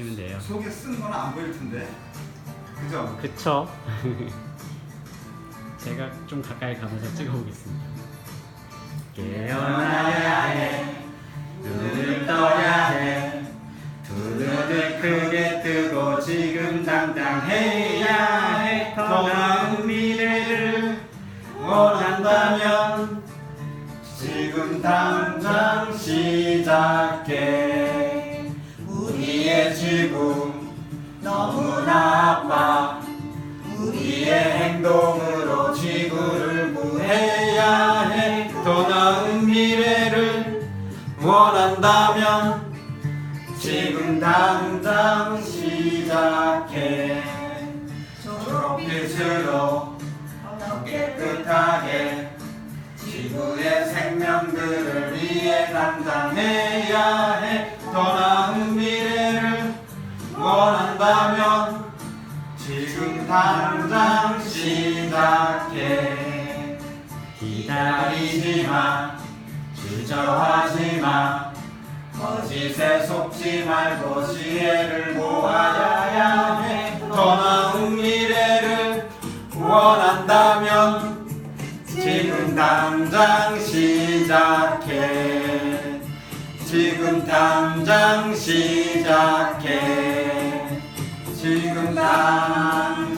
보시면 돼요. 속에 쓴 거는 안 보일 텐데. 그죠? 그쵸? 제가 좀 가까이 가면서 찍어보겠습니다. 깨어나야 해, 눈을 떠야 해, 두 눈을 크게 뜨고 지금 당장 해야 해. 더 나은 미래를 원한다면 지금 당장 시작해. 더 나은 미래를 원한다면 지금 당장 시작해. 초록빛으로 더 깨끗하게 지구의 생명들을 위해 당장 해야 해. 더 나은 미래를 원한다면 지금 당장 시작해 기다리지 마 주저하지 마. 거짓에 속지 말고 지혜를 모아야 해 더 나은 미래를 원한다면 지금 당장 시작해. 지금 당장 시작해. 지금 당장